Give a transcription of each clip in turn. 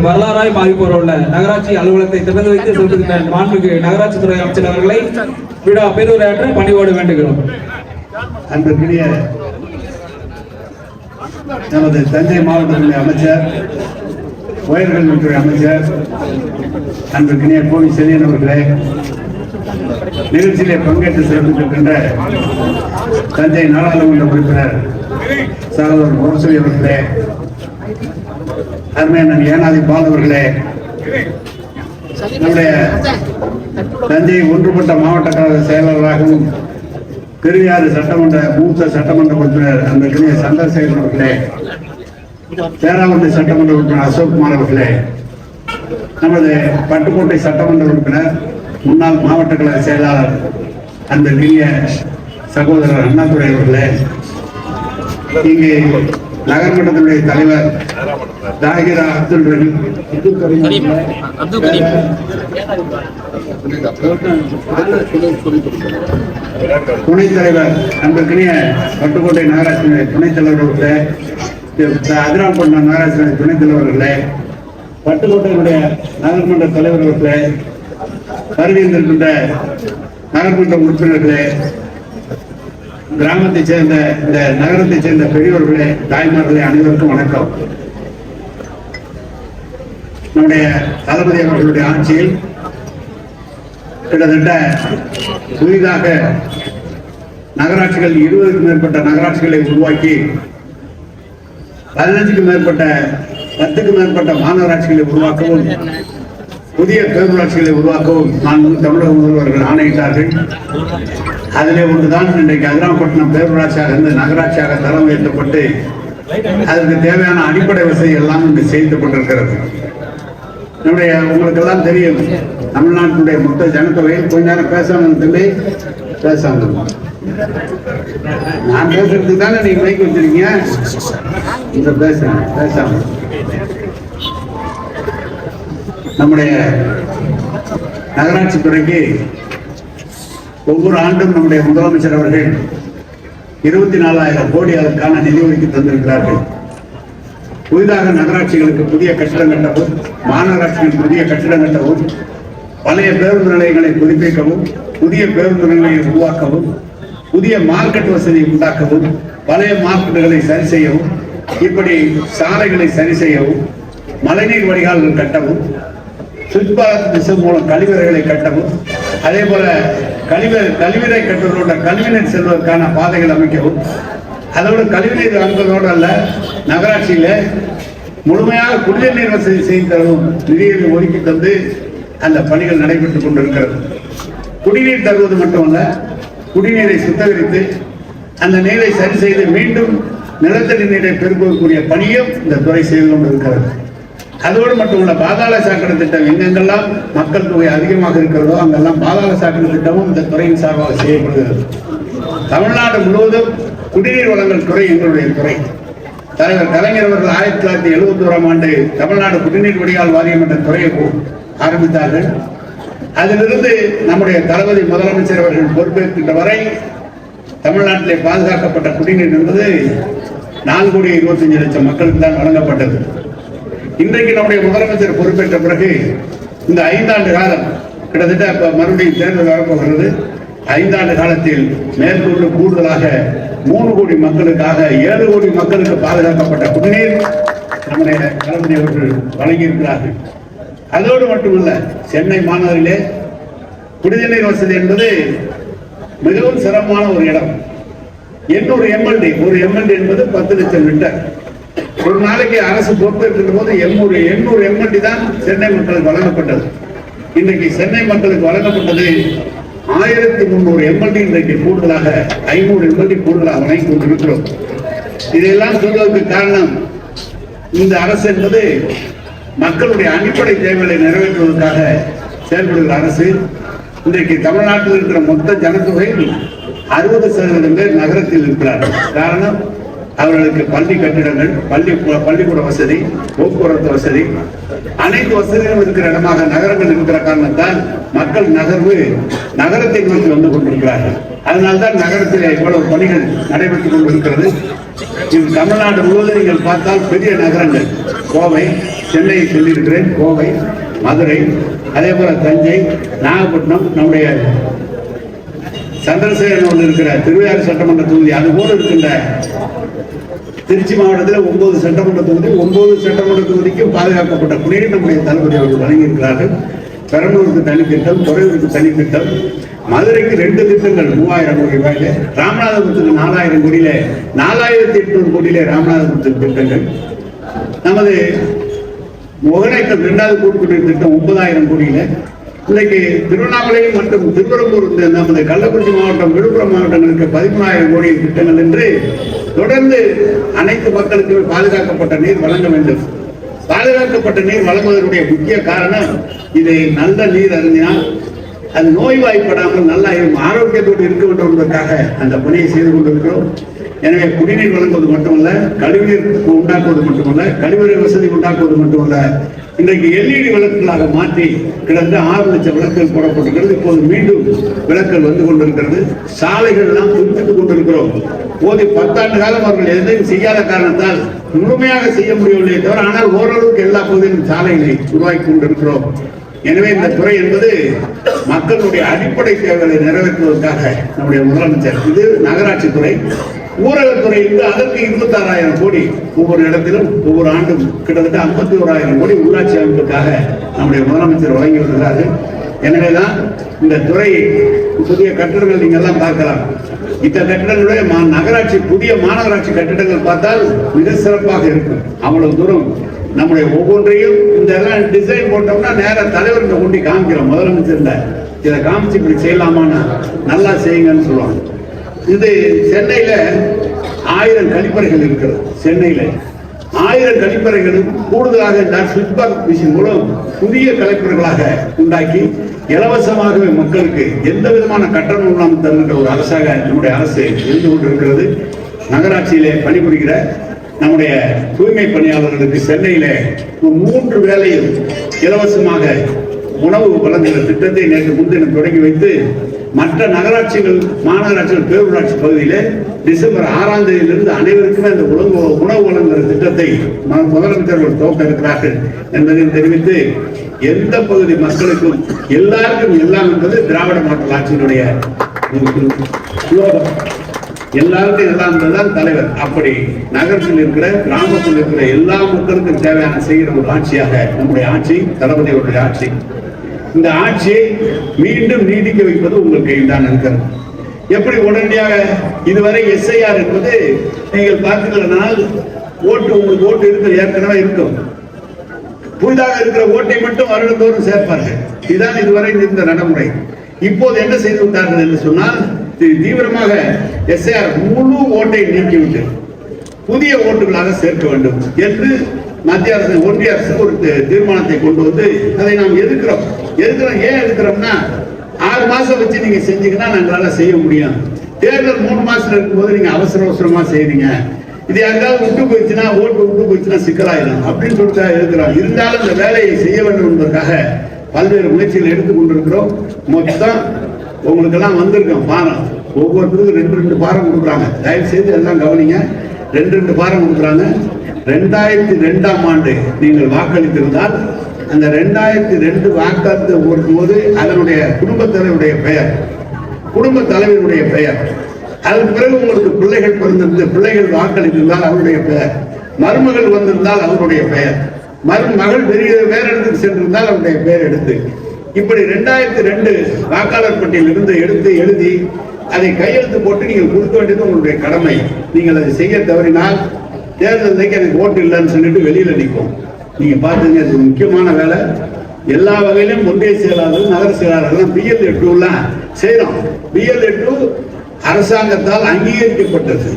நகரத்தின் வரலாறாய் மாறி போற நகராட்சி அலுவலகத்தை திறந்து வைத்து செல்கின்ற மாண்புக்கு நகராட்சி துறை அமைச்சர் அவர்களை விழா பெருவுரையாற்ற பணிவோடு வேண்டுகிறோம். அன்பிற்கினிய நமது தஞ்சை மாவட்டத்தினுடைய அமைச்சர் உயர்கல்வித்துறை அமைச்சர் அன்பிற்கினிய கோவி செல்லியன் அவர்களே நிகழ்ச்சியிலே பங்கேற்று சிறப்பித்திருக்கின்ற தஞ்சை நாடாளுமன்ற உறுப்பினர் சகோதரர் முரசொலி அவர்களே அருமையான ஏனாதி பாலவர்களே நம்முடைய தஞ்சை ஒன்றுபட்ட மாவட்ட கழக செயலாளராகவும் பெரியாறு சட்டமன்ற மூத்த சட்டமன்ற உறுப்பினர் அன்றைக்கு சந்திரசேகர் அவர்களே பேராவந்தி சட்டமன்ற உறுப்பினர் அசோக்குமார் அவர்களே நமது பட்டுக்கோட்டை சட்டமன்ற உறுப்பினர் முன்னாள் மாவட்ட கழக செயலாளர் அன்பிற்கினிய சகோதரர் அண்ணாதுரை அவர்களே இங்கே நகர்மன்றத்தினுடைய தலைவர் தாகிரா அப்துல் ரஹீம். அப்துல் கரீம் துணைத் தலைவர் அன்பிற்கினிய பட்டுக்கோட்டை நகராட்சியினுடைய துணைத் தலைவர் அவர்களே அதிராம்பட்டினம் நகராட்சியினுடைய துணைத் தலைவர்களே பட்டுக்கோட்டையினுடைய நகர்மன்ற தலைவர் அவர்களே வருகின்றிருக்கின்ற நகர்மன்ற உறுப்பினர்களே கிராமத்தை சேர்ந்த இந்த நகரத்தை சேர்ந்த பெரியோர்களே தாய்மார்களே அனைவருக்கும் வணக்கம். நம்முடைய தளபதி அவர்களுடைய ஆட்சியில் கிட்டத்தட்ட புதிதாக நகராட்சிகள் இருபதுக்கும் மேற்பட்ட நகராட்சிகளை உருவாக்கி பதினஞ்சுக்கும் மேற்பட்ட பத்துக்கும் மேற்பட்ட மாநகராட்சிகளை உருவாக்கவும் புதிய பேரூராட்சிகளை உருவாக்கவும் நான் தமிழக முதல்வர்கள் ஆணையிட்டார்கள். அதிலே ஒன்றுதான் இன்றைக்கு அதிராம்பட்டினம் பேரூராட்சியாக இருந்து நகராட்சியாக தரம் உயர்த்தப்பட்டு அதற்கு தேவையான அடிப்படை வசதி எல்லாம் இங்கு கொண்டிருக்கிறது. நம்முடைய உங்களுக்கு எல்லாம் தெரியும் தமிழ்நாட்டினுடைய மொத்த ஜனத்தொகையில் கொஞ்ச நேரம் பேசாம தம்பி பேசாமல் நான் பேசுறதுக்கு தானே நீங்க மைக் வச்சிருக்கீங்க? இந்த பேசுறேன் பேசாமல். நம்முடைய நகராட்சி துறைக்கு ஒவ்வொரு ஆண்டும் நம்முடைய முதலமைச்சர் அவர்கள் இருபத்தி நாலாயிரம் கோடி அதற்கான நிதி ஒதுக்கி தந்திருக்கிறார்கள். புதிதாக நகராட்சிகளுக்கு புதிய கட்டிடம் கட்டவும் மாநகராட்சிகள் புதிய கட்டிடம் கட்டவும் பழைய பேருந்து நிலையங்களை புதுப்பிக்கவும் புதிய பேருந்து நிலையங்களை உருவாக்கவும் புதிய மார்க்கெட் வசதியை உண்டாக்கவும் பழைய மார்க்கெட்டுகளை சரி செய்யவும் இப்படி சாலைகளை சரி செய்யவும் மழைநீர் வடிகால்கள் கட்டவும் சுற்றுப்பாத திசை மூலம் கழிவறைகளை கட்டவும் அதே போல கழிவு கழிவறை கட்டுவதோட கழிவுநீர் செல்வதற்கான பாதைகள் அமைக்கவும். அதோட கழிவுநீர் அமைப்பதோடு அல்ல நகராட்சியில் முழுமையாக குடிநீர் நீர் வசதி செய்து தரவும் நிதியை ஒதுக்கி தந்து அந்த பணிகள் நடைபெற்றுக் கொண்டிருக்கிறது. குடிநீர் தருவது மட்டுமல்ல குடிநீரை சுத்தகரித்து அந்த நீரை சரி செய்து மீண்டும் நிலத்தடி நீரை பெருக்கக்கூடிய பணியும் இந்த துறை செய்து கொண்டிருக்கிறது. அதோடு மட்டுமல்ல பாதாள சாக்கடை திட்டம் எங்கெங்கெல்லாம் மக்கள் தொகை அதிகமாக இருக்கிறதோ அங்கெல்லாம் பாதாள சாக்கடை திட்டமும் இந்த துறையின் சார்பாக செய்யப்படுகிறது. தமிழ்நாடு முழுவதும் குடிநீர் வழங்கல் துறை எங்களுடைய துறை. தலைவர் கலைஞர் அவர்கள் ஆயிரத்தி தொள்ளாயிரத்தி எழுபத்தி ஓராம் ஆண்டு தமிழ்நாடு குடிநீர் வடிகால் வாரியம் என்ற துறையை ஆரம்பித்தார்கள். அதிலிருந்து நம்முடைய தளபதி முதலமைச்சர் அவர்கள் பொறுப்பேற்கின்ற வரை தமிழ்நாட்டிலே பாதுகாக்கப்பட்ட குடிநீர் என்பது நான்கு கோடி இருபத்தஞ்சு லட்சம் மக்களுக்கு தான் வழங்கப்பட்டது. இன்றைக்கு நம்முடைய முதலமைச்சர் பொறுப்பேற்ற பிறகு இந்த ஐந்தாண்டு காலம் கிட்டத்தட்ட இப்ப மறுபடியும் தேர்தல் வரப்போகிறது. ஐந்தாண்டு காலத்தில் மேற்கொண்டு கூடுதலாக மூணு கோடி மக்களுக்காக ஏழு கோடி மக்களுக்கு பாதுகாக்கப்பட்ட குடிநீர் நம்முடைய தளபதி அவர்கள் வழங்கியிருக்கிறார்கள். அதோடு மட்டுமல்ல சென்னை மாநகரிலே குடிநீர் வசதி என்பது மிகவும் சிரமமான ஒரு இடம். எண்ணூறு எம்எல்டி ஒரு எம்எல்டி என்பது பத்து லட்சம் லிட்டர். ஒரு நாளைக்கு அரசு பொறுப்பேற்கிற போது எண்ணூறு எண்ணூறு எம்எல்டி தான் சென்னை மக்களுக்கு வழங்கப்பட்டது. இன்றைக்கு சென்னை மக்களுக்கு வழங்கப்பட்டது ஆயிரத்தி முன்னூறு எம்எல்டி இன்றைக்கு கூடுதலாக ஐநூறு எம்எல்டி கூடுதலாக வழங்கி கொண்டிருக்கிறோம். இதையெல்லாம் சொல்வதற்கு காரணம் இந்த அரசு என்பது மக்களுடைய அடிப்படை தேவைகளை நிறைவேற்றுவதற்காக செயல்படுகிற அரசு. இன்றைக்கு தமிழ்நாட்டில் இருக்கிற மொத்த ஜனத்தொகையில் அறுபது சதவீதம் பேர் நகரத்தில் இருக்கிறார்கள். காரணம் அவர்களுக்கு பள்ளி கட்டிடங்கள் பள்ளி பள்ளிக்கூட வசதி போக்குவரத்து வசதி அனைத்து வசதிகளும் இருக்கிற இடமாக நகரங்கள் இருக்கிற காரணத்தால் மக்கள் நகர்வு நகரத்தை நோக்கி வந்து கொண்டிருக்கிறார்கள். அதனால்தான் நகரத்திலே இவ்வளவு பணிகள் நடைபெற்றுக் கொண்டிருக்கிறது. இது தமிழ்நாடு முழுவதும் நீங்கள் பார்த்தால் பெரிய நகரங்கள். கோவை சென்னையை சொல்லியிருக்கிறேன். கோவை மதுரை அதே போல தஞ்சை நாகப்பட்டினம் நம்முடைய சந்திரசேகரன் இருக்கிற திருவையாறு சட்டமன்ற தொகுதி அது போல இருக்கின்ற திருச்சி மாவட்டத்தில் ஒன்பது சட்டமன்ற தொகுதி ஒன்பது சட்டமன்ற தொகுதிக்கும் பாதுகாக்கப்பட்ட குடிநீர் நம்முடைய தளபதி அவர்கள் வழங்கியிருக்கிறார்கள். பெரம்பலூருக்கு தனி திட்டம் துறையூருக்கு தனி திட்டம் மதுரைக்கு ரெண்டு திட்டங்கள் மூவாயிரம் கோடி ரூபாயில ராமநாதபுரத்துக்கு நாலாயிரம் கோடியில நாலாயிரத்தி எட்நூறு கோடியில ராமநாதபுரத்துக்கு திட்டங்கள். நமது ஒகனைக்கல் இரண்டாவது கூட்டுக்குடிநீர் திட்டம் ஒன்பதாயிரம் கோடியில இன்னைக்கு திருவண்ணாமலை மற்றும் திருவரம்பூர் நமது கள்ளக்குறிச்சி மாவட்டம் விழுப்புரம் மாவட்டங்களுக்கு பதிமூணாயிரம் கோடி திட்டங்கள் என்று தொடர்ந்து அனைத்து மக்களுக்குமே பாதுகாக்கப்பட்ட நீர் வழங்க வேண்டும். பாதுகாக்கப்பட்ட நீர் வழங்குவதற்குடைய முக்கிய காரணம் இதை நல்ல நீர் அருந்தினால் அது நோய்வாய்ப்படாமல் நல்லா இருக்கும் ஆரோக்கியத்தோடு இருக்க வேண்டும் என்பதற்காக அந்த பணியை செய்து கொண்டிருக்கிறோம். எனவே குடிநீர் வழங்குவது மட்டுமல்ல கழிவுநீர் உண்டாக்குவது மட்டுமல்ல கழிவுநீர் வசதி உண்டாக்குவது மட்டுமல்ல. இன்றைக்கு எல்இடி விளக்குகளாக மாற்றி கிடந்த ஆறு லட்சம் விளக்குகள் போடப்பட்டிருக்கிறது. இப்போது மீண்டும் விளக்குகள் வந்து கொண்டிருக்கிறது. சாலைகள் எல்லாம் புதுப்பித்துக் கொண்டிருக்கிறோம். போது பத்தாண்டு காலம் அவர்கள் எதையும் செய்யாத காரணத்தால் முழுமையாக செய்ய முடியவில்லை தவிர ஆனால் ஓரளவுக்கு எல்லா பகுதியிலும் சாலைகளை உருவாக்கி கொண்டிருக்கிறோம். எனவே இந்த துறை என்பது மக்களுடைய அடிப்படை தேவைகளை நிறைவேற்றுவதற்காக நம்முடைய முதலமைச்சர். இது நகராட்சி துறை. ஊரகத்துறை இருந்து அதற்கு இருபத்தாறாயிரம் கோடி ஒவ்வொரு இடத்திலும் ஒவ்வொரு ஆண்டும் கிட்டத்தட்ட ஐம்பத்தி ஓராயிரம் கோடி உள்ளாட்சி அமைப்புக்காக நம்முடைய முதலமைச்சர் வழங்கி வருகிறார்கள். எனவேதான் இந்த துறை புதிய கட்டிடங்கள் நீங்க எல்லாம் பார்க்கலாம். இந்த கட்டிடங்களுடைய மா- நகராட்சி புதிய மாநகராட்சி கட்டிடங்கள் பார்த்தால் மிக சிறப்பாக இருக்கும். அவ்வளவு தூரம் நம்முடைய ஒவ்வொன்றையும் இந்த எல்லாம் டிசைன் போட்டோம்னா நேர தலைவர்கிட்ட கொண்டு காமிக்கிறோம். முதலமைச்சர் இதை காமிச்சு இப்படி செய்யலாமான்னு நல்லா செய்யுங்கன்னு சொல்லுவாங்க. இது சென்னையில ஆயிரம் கழிப்பறைகள் இருக்கிறது சென்னையில. ஆயிரம் கழிப்பறைகளும் கூடுதலாக இந்த ஸ்விட்ச்பாக் மிஷின் மூலம் புதிய கழிப்பறைகளாக உண்டாக்கி இலவசமாகவே மக்களுக்கு எந்த விதமான கட்டணம் இல்லாமல் தருகின்ற ஒரு அரசாக நம்முடைய அரசு இருந்து கொண்டிருக்கிறது. நகராட்சியிலே பணிபுரிகிற நம்முடைய தூய்மை பணியாளர்களுக்கு சென்னையிலே ஒரு மூன்று வேலையும் இலவசமாக உணவு வழங்குகிற திட்டத்தை நேற்று முன்தினம் தொடங்கி வைத்து மற்ற நகராட்சிகள் மாநகராட்சிகள் பேரூராட்சி பகுதியிலே டிசம்பர் ஆறாம் தேதியிலிருந்து அனைவருக்குமே அந்த உணவு உணவு வழங்குகிற திட்டத்தை முதலமைச்சர்கள் துவக்க இருக்கிறார்கள் என்பதையும் தெரிவித்து எந்த பகுதி மக்களுக்கும் எல்லாருக்கும் எல்லாம் என்பது திராவிட மாடல் ஆட்சியினுடைய எல்லாருக்கும் எல்லாம் தான் தலைவர். அப்படி நகரத்தில் இருக்கிற கிராமத்தில் இருக்கிற எல்லா மக்களுக்கும் தேவையான செய்கிற ஒரு ஆட்சியாக நம்முடைய ஆட்சி தளபதியுடைய ஆட்சி. இந்த ஆட்சியை மீண்டும் நீடிக்க வைப்பது உங்கள் கையில் தான் இருக்கிறது. எப்படி உடனடியாக இதுவரை எஸ்ஐஆர் என்பது நீங்கள் பார்க்கிறதுனால் ஓட்டு உங்களுக்கு ஓட்டு இருக்கிற ஏற்கனவே இருக்கும். புதிதாக இருக்கிற ஓட்டை மட்டும் வருடந்தோறும் சேர்ப்பார்கள். இதுதான் இதுவரை இருந்த நடைமுறை. இப்போது என்ன செய்து விட்டார்கள் என்று சொன்னால் தீவிரமாக எஸ்ஐஆர் முழு ஓட்டை நீக்கிவிட்டு புதிய ஓட்டுகளாக சேர்க்க வேண்டும் என்று மத்திய அரசு ஒன்றிய அரசு ஒரு தீர்மானத்தை கொண்டு வந்து அதை நாம் எதிர்க்கிறோம். எடுக்கிறோம் ஏன் எடுக்கிறோம்னா ஆறு மாசம் வச்சு நீங்க செஞ்சீங்கன்னா நாங்களால செய்ய முடியும். தேர்தல் மூணு மாசத்துல இருக்கும்போது நீங்க அவசர அவசரமா செய்றீங்க. இது யாருக்காவது விட்டு போயிடுச்சுன்னா ஓட்டு விட்டு போயிடுச்சுன்னா சிக்கலாயிடும் அப்படின்னு சொல்லிட்டு இருக்கிறோம். இருந்தாலும் இந்த வேலையை செய்ய வேண்டும் என்பதற்காக பல்வேறு முயற்சிகள் எடுத்து கொண்டிருக்கிறோம். மொத்தம் உங்களுக்கு எல்லாம் வந்திருக்கோம் பாரம். ஒவ்வொருத்தருக்கும் ரெண்டு ரெண்டு பாரம் கொடுக்குறாங்க. தயவு செய்து எல்லாம் கவனிங்க. ரெண்டு ரெண்டு பாரம் கொடுக்குறாங்க. ரெண்டாயிரத்தி ரெண்டாம் ஆண்டு நீங்கள் வாக்களித்திருந்தால் அந்த ரெண்டாயிரத்தி ரெண்டு வாக்களித்து போது அதனுடைய குடும்ப தலைவருடைய பெயர். குடும்ப தலைவருடைய பெயர். அதன் பிறகு உங்களுக்கு பிள்ளைகள் பிறந்திருந்து பிள்ளைகள் வாக்களித்திருந்தால் அவருடைய பெயர். மருமகள் வந்திருந்தால் அவருடைய பெயர். மருமகள் பெரிய வேற இடத்துக்கு சென்றிருந்தால் அவருடைய பெயர் எடுத்து. இப்படி ரெண்டாயிரத்தி ரெண்டு வாக்காளர் பட்டியலிருந்து எடுத்து எழுதி அதை கையெழுத்து போட்டு நீங்கள் கொடுக்க வேண்டியது உங்களுடைய கடமை. நீங்கள் அதை செய்ய தவறினால் தேர்தல் எனக்கு ஓட்டு இல்லைன்னு சொல்லிட்டு வெளியில் நிற்கும் நீங்க பாத்துங்க இது முக்கியமான வேலை. எல்லா வகையிலும் ஒன்றிய செயலாளர்கள் நகர செயலாளர்கள் பிஎல் எட்டுலாம் செய்யறோம். பிஎல் எட்டு அரசாங்கத்தால் அங்கீகரிக்கப்பட்டது.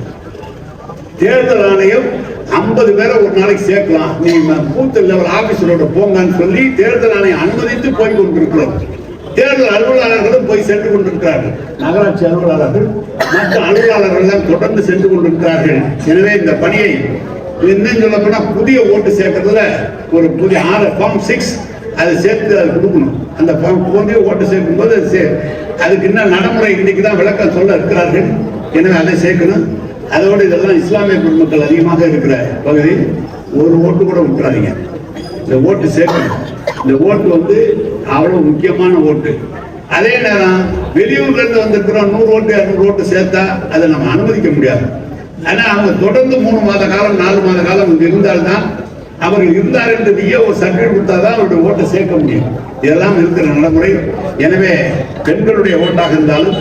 தேர்தல் ஆணையம் ஐம்பது பேரை ஒரு நாளைக்கு சேர்க்கலாம். நீங்க பூத் லெவல் ஆபீசரோட போங்கன்னு சொல்லி தேர்தல் ஆணையம் அனுமதித்து போய் கொண்டிருக்கிறோம். தேர்தல் அலுவலர்களும் போய் சென்று கொண்டிருக்கிறார்கள். நகராட்சி அலுவலாளர்கள் மற்ற அலுவலாளர்கள் தொடர்ந்து சென்று கொண்டிருக்கிறார்கள். எனவே இந்த பணியை இன்னும் சொல்ல போனா புதிய ஓட்டு சேர்க்கறதுல ஒரு புதிய ஆறு ஃபார்ம் சிக்ஸ் அதை சேர்த்து அது கொடுக்கணும். அந்த ஃபார்ம் புதிய ஓட்டு சேர்க்கும் போது சே- அதுக்கு என்ன நடைமுறை இன்னைக்கு தான் விளக்கம் சொல்ல இருக்கிறார்கள். எனவே அதை சேர்க்கணும். அதோடு இதெல்லாம் இஸ்லாமிய பெருமக்கள் அதிகமாக இருக்கிற பகுதி ஒரு ஓட்டு கூட விட்டுறாதீங்க. இந்த ஓட்டு சேர்க்கணும். இந்த ஓட்டு வந்து அவ்வளவு முக்கியமான ஓட்டு. அதே நேரம் வெளியூர்ல இருந்து வந்திருக்கிறோம் நூறு ஓட்டு இரநூறு ஓட்டு சேர்த்தா அதை நம்ம அனுமதிக்க முடியாது. ஆனா அவங்க தொடர்ந்து மூணு மாத காலம் நாலு மாத காலம் இங்க இருந்தால்தான் அவர்கள் இருந்தார் என்று நீயே ஒரு சர்டிபிகேட் கொடுத்தாதான் அவருடைய ஓட்டை சேர்க்க முடியும். இதெல்லாம் இருக்கிற நடைமுறை. எனவே பெண்களுடைய ஓட்டாக இருந்தாலும்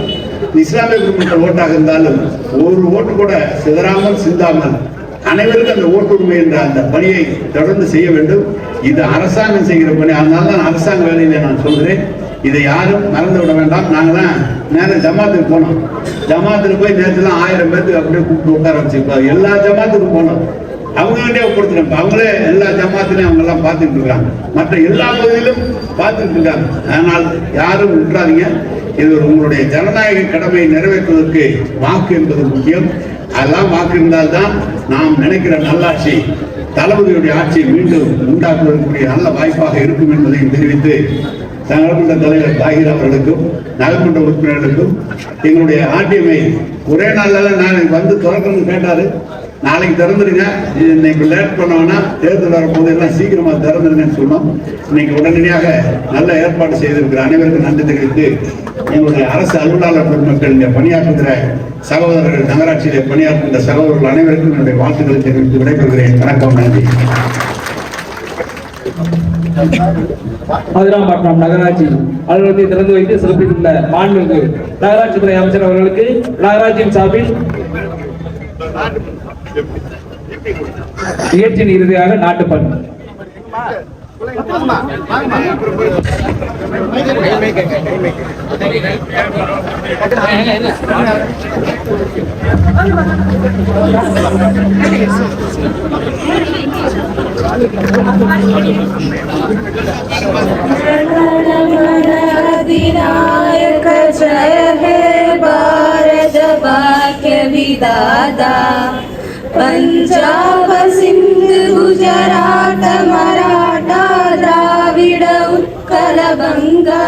இஸ்லாமிய குடும்பங்கள் ஓட்டாக இருந்தாலும் ஒரு ஓட்டு கூட சிதறாமல் சிந்தாமல் அனைவருக்கும் அந்த ஓட்டுரிமை என்ற அந்த பணியை தொடர்ந்து செய்ய வேண்டும். இது அரசாங்கம் செய்கிற பணி. அதனால தான் அரசாங்க வேலையில நான் சொல்கிறேன் இதை யாரும் மறந்து விட வேண்டாம். நாங்கள் தான் நேரம் ஜமாத்துக்கு போனோம். ஜமாத்துக்கு போய் நேரத்துல ஆயிரம் பேருக்கு அப்படியே கூப்பிட்டு உட்கார வச்சிருப்பாங்க எல்லா ஜமாத்துக்கும் போனோம். அவங்ககிட்டே ஒப்படைச்சிடும் அவங்களே எல்லா ஜமாத்திலையும் அவங்க எல்லாம் பார்த்துட்டு இருக்காங்க. மற்ற எல்லா பகுதியிலும் பார்த்துட்டு இருக்காங்க. அதனால் யாரும் விட்டுறாதீங்க இது ஒரு உங்களுடைய ஜனநாயக கடமையை நிறைவேற்றுவதற்கு வாக்கு என்பது முக்கியம். அதெல்லாம் வாக்கு இருந்தால்தான் நாம் நினைக்கிற நல்லாட்சி தளபதியுடைய ஆட்சியை மீண்டும் உண்டாக்குவதற்குரிய நல்ல வாய்ப்பாக இருக்கும் என்பதையும் தெரிவித்து நகரமன்ற தலைவர் தாகிர் அவர்களுக்கும் நகரமன்ற உறுப்பினர்களுக்கும் எங்களுடைய ஆர்டிஎம்ஐ ஒரே நாளில் நான் வந்து திறக்கணும்னு கேட்டாரு. நாளைக்கு திறந்துருங்க. இன்னைக்கு லேட் பண்ணோம்னா தேர்தல் வரும்போது எல்லாம் சீக்கிரமாக திறந்துருங்கன்னு சொன்னோம். இன்னைக்கு உடனடியாக நல்ல ஏற்பாடு செய்திருக்கிற அனைவருக்கும் நன்றி தெரிவித்து எங்களுடைய அரசு அலுவலாளர் பெருமக்கள் இங்கே பணியாற்றுகிற சகோதரர்கள் நகராட்சியிலே பணியாற்றுகிற சகோதரர்கள் அனைவருக்கும் என்னுடைய வாழ்த்துக்களை தெரிவித்து விடைபெறுகிறேன். வணக்கம் நன்றி. மதுராம்பட்டினம் நகராட்சி அலுவலகத்தை திறந்து வைத்து சிறப்பித்துள்ள மாண்புமிகு நகராட்சி துறை அமைச்சர் அவர்களுக்கு நகராட்சியின் சார்பில் நிகழ்ச்சியின் இறுதியாக நாட்டுப்பண். अधिनायक जय हे पंजाब सिंध गुजरात मराठा द्राविड उत्कल गंगा।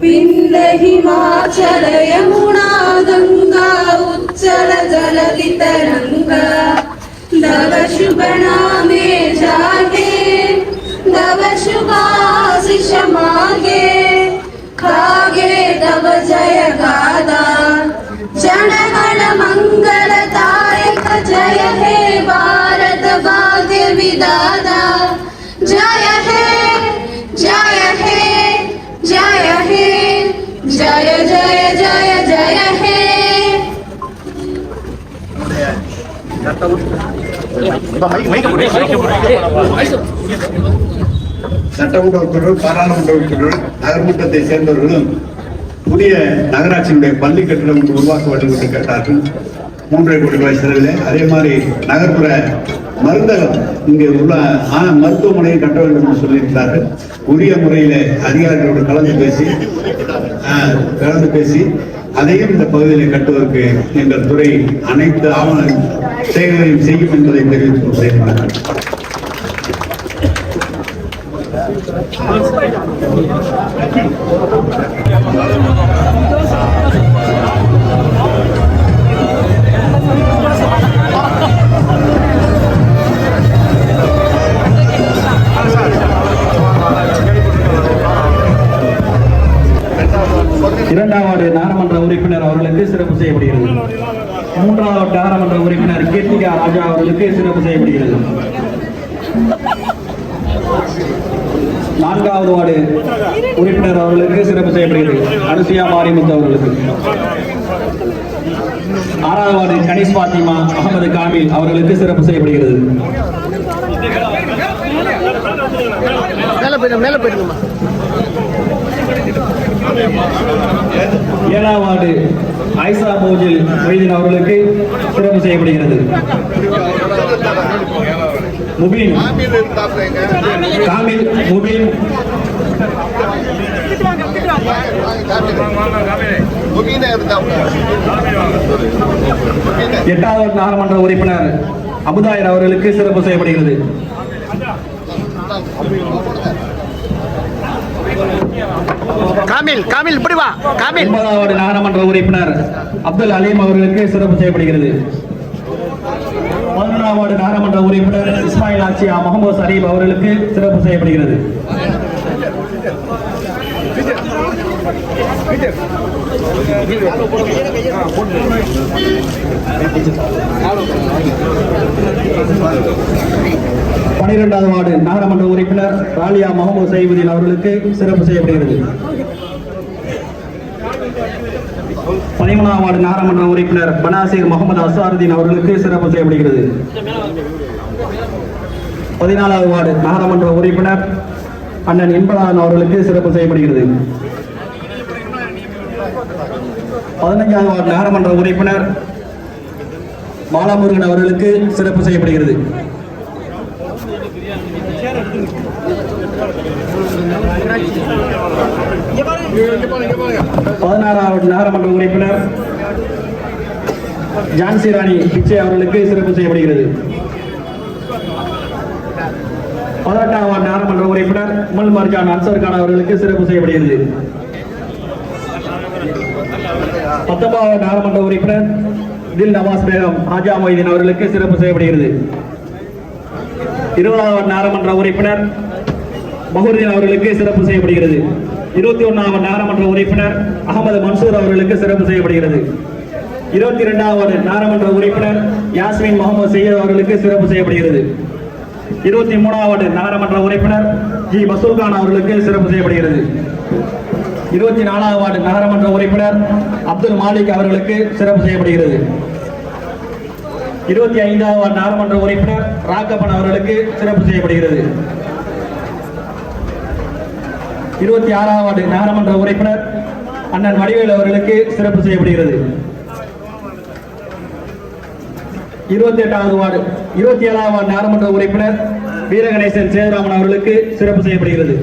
बिंद हिमाचल यमुना गंगा उच्चल जलधि तरंगा हे भारत भाग्य विदाता जय हे जय हे जय हे, जय जय जय जय हे। சட்டமன்ற உறுப்பினர்கள் பாராளுமன்ற உறுப்பினர்கள் நகர்மன்றத்தை சேர்ந்தவர்களும் புதிய நகராட்சியினுடைய பள்ளி கட்டிடம் உருவாக்க வேண்டும் என்று கேட்டார்கள். மூன்றரை கோடி ரூபாய் செலவில். அதே மாதிரி நகர்ப்புற மருந்தகம் இங்கே உள்ள ஆ, மருத்துவமனையை கட்ட வேண்டும் என்று சொல்லியிருக்கிறார்கள் உரிய முறையில் அதிகாரிகளோடு கலந்து பேசி கலந்து பேசி அதையும் இந்த பகுதியில் கட்டுவதற்கு எங்கள் துறை அனைத்து ஆவணங்கள் செயல்களையும் செய்யும் என்பதை தெரிவித்துக் கொள்கிறேன். இரண்டாவது நாடாளுமன்ற உறுப்பினர் அவர்களுக்கு சிறப்பு செய்யப்படுகிறது. மூன்றாவது நாடாளுமன்ற உறுப்பினர் கீர்த்திகா ராஜா அவர்களுக்கு சிறப்பு செய்யப்படுகிறது. நான்காவது வார்டு உறுப்பினர் அவர்களுக்கு சிறப்பு செய்யப்படுகிறது. அனுசியா மாரிமுத்து அவர்களுக்கு. ஆறாவது வார்டு கனிஷ் பாத்திமா அகமது காமில் அவர்களுக்கு சிறப்பு செய்யப்படுகிறது. மேல போயிடுங்க மேல போயிடுங்கம்மா. ஏழாம் வார்டு ஐசா மோஜில் மொய்தீன் அவர்களுக்கு சிறப்பு செய்யப்படுகிறது. முபீன். காமில் முபீன். எட்டாவது நாடாளுமன்ற உறுப்பினர் அபுதாயர் அவர்களுக்கு சிறப்பு செய்யப்படுகிறது. காமில் காமில் இப்படி வா காமில். ஒன்பதாவது நாடாளுமன்ற உறுப்பினர் அப்துல் அலீம் அவர்களுக்கு சிறப்பு செய்யப்படுகிறது. பதினொன்றாவது நாடாளுமன்ற உறுப்பினர் இஸ்மாயில் ஆச்சியா முகமது சரீப் அவர்களுக்கு சிறப்பு செய்யப்படுகிறது. பனிரெண்டாவது வார்டு நாடாளுமன்ற உறுப்பினர் ராலியா முகமது சைபுதீன் அவர்களுக்கு சிறப்பு செய்யப்படுகிறது. பதிமூணாம் வார்டு நாடாளுமன்ற உறுப்பினர் பனாசீர் முகமது அசாருதீன் அவர்களுக்கு சிறப்பு செய்யப்படுகிறது. பதினாலாவது வார்டு நாடாளுமன்ற உறுப்பினர் அண்ணன் இன்பநாதன் அவர்களுக்கு சிறப்பு செய்யப்படுகிறது. பதினைஞ்சாவது வார்டு நாடாளுமன்ற உறுப்பினர் மாலாமுருகன் அவர்களுக்கு சிறப்பு செய்யப்படுகிறது. பதினாறாவது நாடாளுமன்ற உறுப்பினர் ஜான்சி ராணி பிச்சை அவர்களுக்கு சிறப்பு செய்யப்படுகிறது. பதினெட்டாம் வார்டு நாடாளுமன்ற உறுப்பினர் உமல் மர்ஜான் அன்சர் கான் அவர்களுக்கு சிறப்பு செய்யப்படுகிறது. பத்தொன்பதாவது நாடாளுமன்ற உறுப்பினர் தில் நவாஸ் பேகம் ஹாஜா மொய்தீன் அவர்களுக்கு சிறப்பு செய்யப்படுகிறது. இருபதாவது நாடாளுமன்ற உறுப்பினர் மஹுர்தீன் அவர்களுக்கு சிறப்பு செய்யப்படுகிறது. இருபத்தி ஒன்னாவது நாடாளுமன்ற உறுப்பினர் அகமது மன்சூர் அவர்களுக்கு சிறப்பு செய்யப்படுகிறது. இருபத்தி இரண்டாவது நாடாளுமன்ற உறுப்பினர் யாஸ்மின் முகமது சையத் அவர்களுக்கு சிறப்பு செய்யப்படுகிறது. இருபத்தி மூணாவது நாடாளுமன்ற உறுப்பினர் ஜி மசூல் கான் அவர்களுக்கு சிறப்பு செய்யப்படுகிறது. இருபத்தி நாலாவது வார்டு நாடாளுமன்ற உறுப்பினர் அப்துல் மாலிக் அவர்களுக்கு சிறப்பு செய்யப்படுகிறது. இருபத்தி ஐந்தாவது வார்டு நாடாளுமன்ற உறுப்பினர் ராக்கப்பன் அவர்களுக்கு சிறப்பு செய்யப்படுகிறது. இருபத்தி ஆறாவது வார்டு நாடாளுமன்ற உறுப்பினர் அண்ணன் வடிவேல் அவர்களுக்கு சிறப்பு செய்யப்படுகிறது. இருபத்தி எட்டாவது வார்டு இருபத்தி ஏழாவது வார்டு நாடாளுமன்ற உறுப்பினர் வீரகணேசன் சேதுராமன் அவர்களுக்கு சிறப்பு செய்யப்படுகிறது.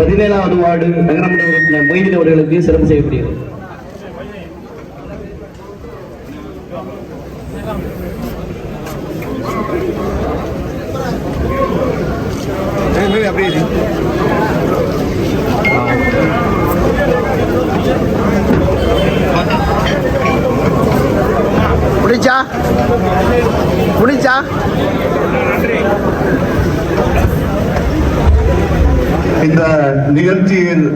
பதினேழாவது வார்டு நகரமன்ற உறுப்பினர் மொய்தீன் அவர்களுக்கு சிறப்பு செய்யப்படுகிறது. முடிச்சா முடிச்சா இந்த நிகழ்ச்சியில்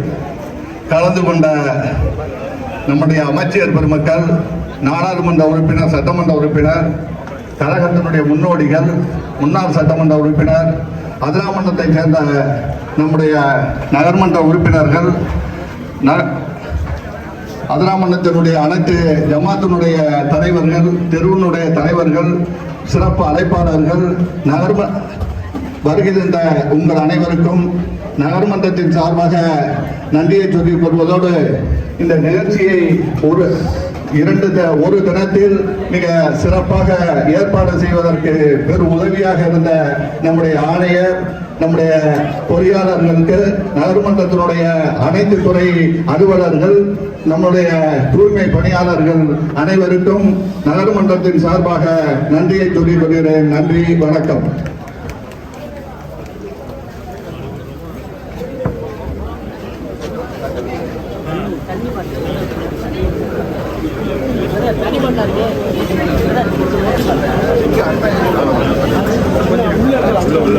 கலந்து கொண்ட நம்முடைய அமைச்சர் பெருமக்கள் நாடாளுமன்ற உறுப்பினர் சட்டமன்ற உறுப்பினர் கழகத்தினுடைய முன்னோடிகள் முன்னாள் சட்டமன்ற உறுப்பினர் அதிராமன்றத்தை சேர்ந்த நம்முடைய நகர்மன்ற உறுப்பினர்கள் ந- அதிராமன்றத்தினுடைய அனைத்து ஜமாத்தினுடைய தலைவர்கள் தெருவினுடைய தலைவர்கள் சிறப்பு அழைப்பாளர்கள் நகர்ம வருகின்ற உங்கள் அனைவருக்கும் நகர்மன்றத்தின் சார்பாக நன்றியை சொல்லிக் கொள்வதோடு இந்த நிகழ்ச்சியை ஒரு இரண்டு த- ஒரு தினத்தில் மிக சிறப்பாக ஏற்பாடு செய்வதற்கு பெரு உதவியாக இருந்த நம்முடைய ஆணையர் நம்முடைய பொறியாளர்களுக்கு நகர்மன்றத்தினுடைய அனைத்து துறை அலுவலர்கள் நம்முடைய தூய்மை பணியாளர்கள் அனைவருக்கும் நகர்மன்றத்தின் சார்பாக நன்றியை சொல்லிக் கொள்கிறேன். நன்றி வணக்கம்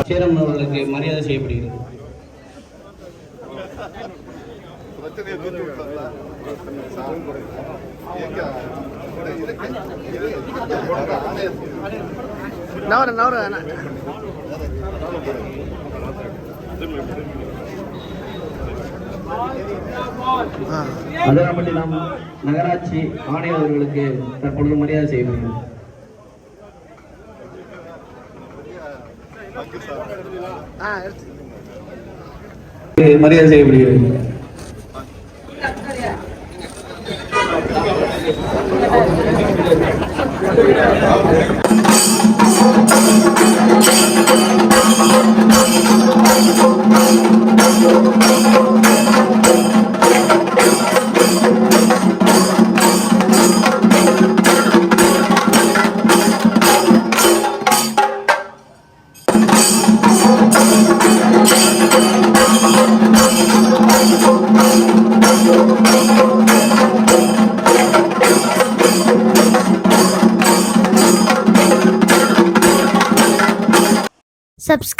சேரம் அவர்களுக்கு மரியாதை செய்யப்படுகிறது நவர நவர அதிராம்பட்டினம் நகராட்சி ஆணையர் அவர்களுக்கு தற்பொழுது மரியாதை ஆ எடுத்து மரியாதை செய்யப்படுகிறது Thank you.